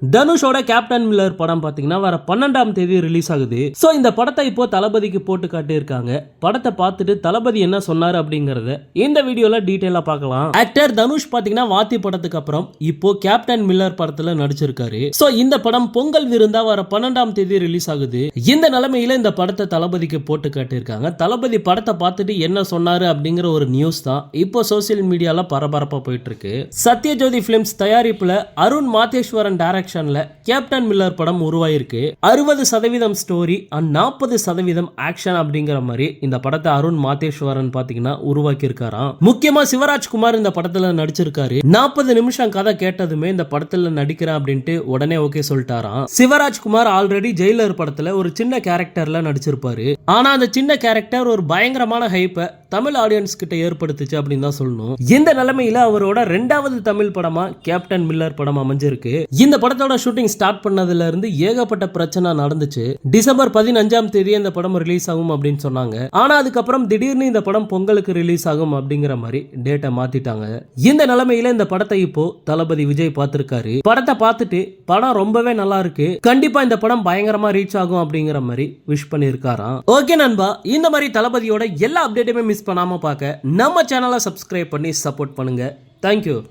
தனுஷோட captain Miller படம் பாத்தீங்கன்னா வர பன்னெண்டாம் தேதி ரிலீஸ் ஆகுது. சோ இந்த படத்தை இப்போ தளபதிக்கு போட்டு காட்டியிருக்காங்க. படத்தை பார்த்துட்டு தளபதி என்ன சொன்னாரு அப்படிங்கறத இந்த வீடியோல டீடைலா பார்க்கலாம். ஆக்டர் தனுஷ் பாத்தீங்கன்னா வாத்தி படத்துக்கு அப்புறம் இப்போ கேப்டன் மில்லர் படத்துல நடிச்சிருக்காரு. சோ இந்த படம் பொங்கல் விருந்தா வர பன்னெண்டாம் தேதி ரிலீஸ் ஆகுது. இந்த நிலைமையில இந்த படத்தை தளபதிக்கு போட்டு காட்டியிருக்காங்க. தளபதி படத்தை பார்த்துட்டு என்ன சொன்னாரு அப்படிங்கிற ஒரு நியூஸ் தான் இப்போ சோசியல் மீடியால பரபரப்பா போயிட்டு இருக்கு. சத்யஜோதி பிலிம்ஸ் தயாரிப்புல அருண் மாதேஸ்வரன் டைரக்ஷன்ல கேப்டன் மில்லர் படம் உருவாயிருக்கு. அறுபது சதவீதம் ஸ்டோரி அண்ட் நாற்பது சதவீதம் ஆக்ஷன் அப்படிங்கிற மாதிரி இந்த படத்தை அருண் மாதேஸ்வரன் பாத்தீங்கன்னா உருவாக்கி இருக்காராம் முக்கியமா சிவராஜ்குமார் இந்த படத்துல நடிச்சிருக்காரு. நாற்பது நிமிஷம் கதை கேட்டதுமே இந்த படத்துல நடிக்கிறேன் அப்படின்ட்டு உடனே ஓகே சொல்லிட்டாராம். சிவராஜ்குமார் ஆல்ரெடி ஜெயிலர் படத்துல ஒரு சின்ன கேரக்டர்ல நடிச்சிருப்பாரு. ஆனா அந்த சின்ன கேரக்டர் ஒரு பயங்கரமான ஹைப்பை தமிழ் ஆடியன்ஸ் கிட்ட ஏற்படுத்துச்சு அப்படின்னு தான் சொல்லணும். இந்த நிலைமையில அவரோட ரெண்டாவது தமிழ் படமா கேப்டன் மில்லர் படம் அமைஞ்சிருக்கு. இந்த படத்தோட ஷூட்டிங் ஸ்டார்ட் பண்ணதுல இருந்து ஏகப்பட்ட பிரச்சனை நடந்துச்சு. டிசம்பர் பதினஞ்சாம் தேதி இந்த படம் ரிலீஸ் ஆகும் அப்படின்னு சொன்னாங்க. ஆனா அதுக்கப்புறம் திடீர்னு இந்த படம் பொங்கலுக்கு ரிலீஸ் ஆகும் அப்படிங்கிற மாதிரி டேட்டை மாத்திட்டாங்க. இந்த நிலைமையில இந்த படத்தை இப்போ தளபதி விஜய் பார்த்திருக்காரு. படத்தை பார்த்துட்டு படம் ரொம்பவே நல்லா இருக்கு. கண்டிப்பா இந்த படம் பயங்கரமா ரீச் ஆகும் அப்படிங்கிற மாதிரி விஷ் பண்ணியிருக்காராம். ஓகே நண்பா இந்த மாதிரி தளபதியோட எல்லா அப்டேட்டுமே மிஸ் பண்ணாம பார்க்க நம்ம சேனலை சப்ஸ்கிரைப் பண்ணி சப்போர்ட் பண்ணுங்க. தேங்க்யூ